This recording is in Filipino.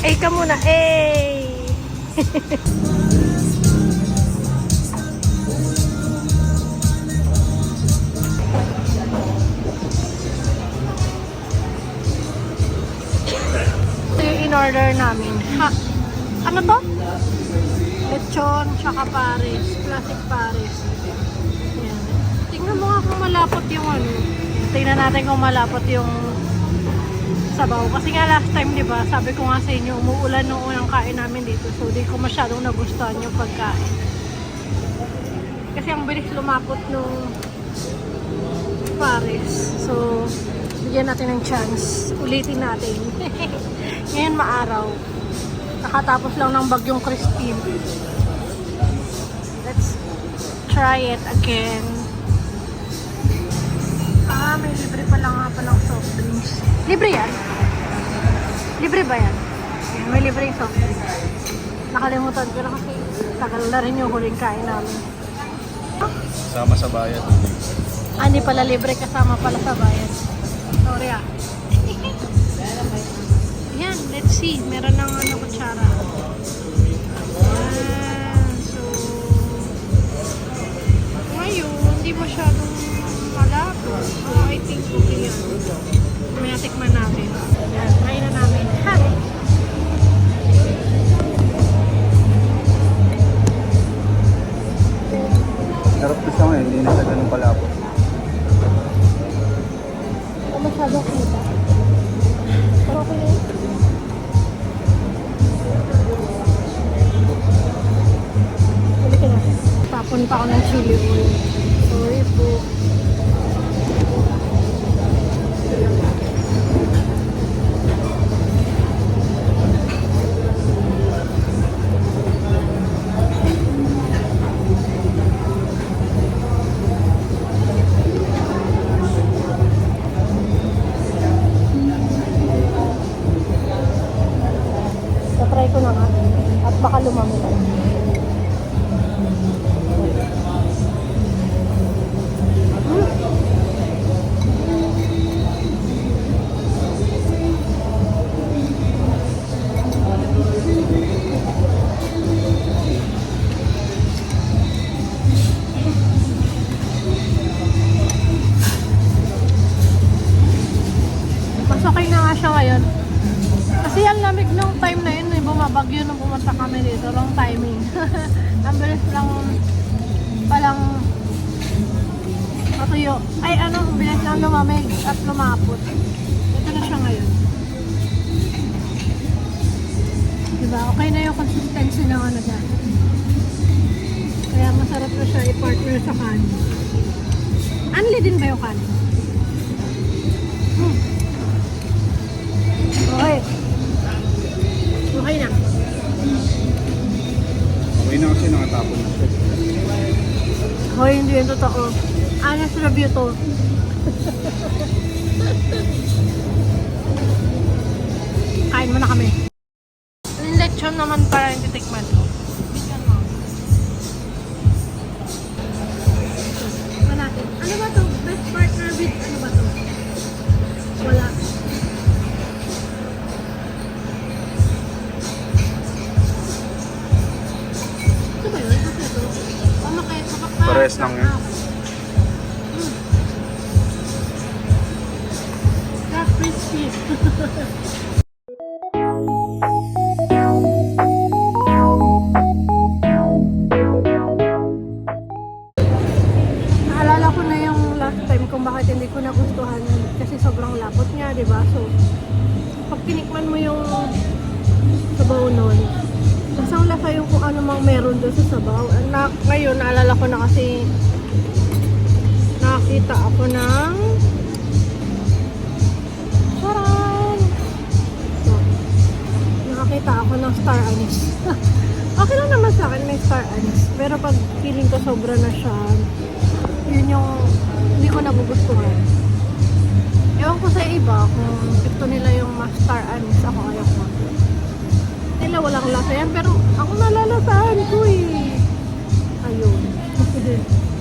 Eh ka muna. Eh! Ito yung in-order namin. Ha? Ano to? Lechon, tsaka Paris. Classic Paris. Ayan. Tingnan mo nga kung malapot yung ano. Tingnan natin kung malapot yung sabaw. Kasi nga last time, di ba, sabi ko nga sa inyo, umuulan nung unang kain namin dito. So, di ko masyadong nagustuhan yung pagkain. Kasi ang bilis lumapot nung Paris. So, bigyan natin ng chance. Ulitin natin. Ngayon maaraw. Nakatapos lang ng bagyong Christine. Let's try it again. Ah, may libre pa lang nga palang soft drinks. Libre yan? Libre ba yan? Ayan, may libre yung soft drinks. Nakalimutan ko na kasi tagal na rin yung huling kain namin. Sama sa bayad. Ah, hindi pala libre kasama pala sa bayan. Sorry ah. Yan, let's see. Meron ng ano, kutsara. Ayan, so... Ngayon, hindi masyadong So, I think okay yan. May tikman natin. Yan, kain na namin. Ha! Sarap ko siya ngayon, hindi na siya ganun kita. Pero okay na yun. Tapon pa ako ng chili oil. Baka lumami pa. Mas okay na nga siya ngayon. Kasi ang lamig nung time na yun, eh, bumabagyo nung pumunta kami dito, wrong timing. ang bilis lang palang matuyo. Ay ano, bilis lang lumamig at lumapot. Ito na siya ngayon. Diba? Okay na yung consistency ng ano dyan. Kaya masarap na siya i-partner sa kanin. Anli din ba yung kanin? Hmm. Totoo. Honest review to. Kain mo na kami. Yung lechon naman para yung titikman ko. Ano ba to? Best partner with ano ba to? Wala. Ito ba yun? Ito ito? Pamakay, pamakay. Parehas lang yun. Crispy. Naalala ko na yung last time kung bakit hindi ko nagustuhan kasi sobrang lapot niya, di ba? So, pag tinikman mo yung sabaw nun, lasang lasa yung kung ano mang meron doon sa sabaw. Na, ngayon, naalala ko na kasi nakakita ako ng star anise. okay lang naman sa akin may star anise. Pero pag feeling ko sobra na siya, yun yung hindi ko nagugustuhan. Ewan ko sa iba kung gusto nila yung mas star anise. Ako ayaw ko. Nila walang lasa yan. Pero ako nalalasahan ko eh. Ayun.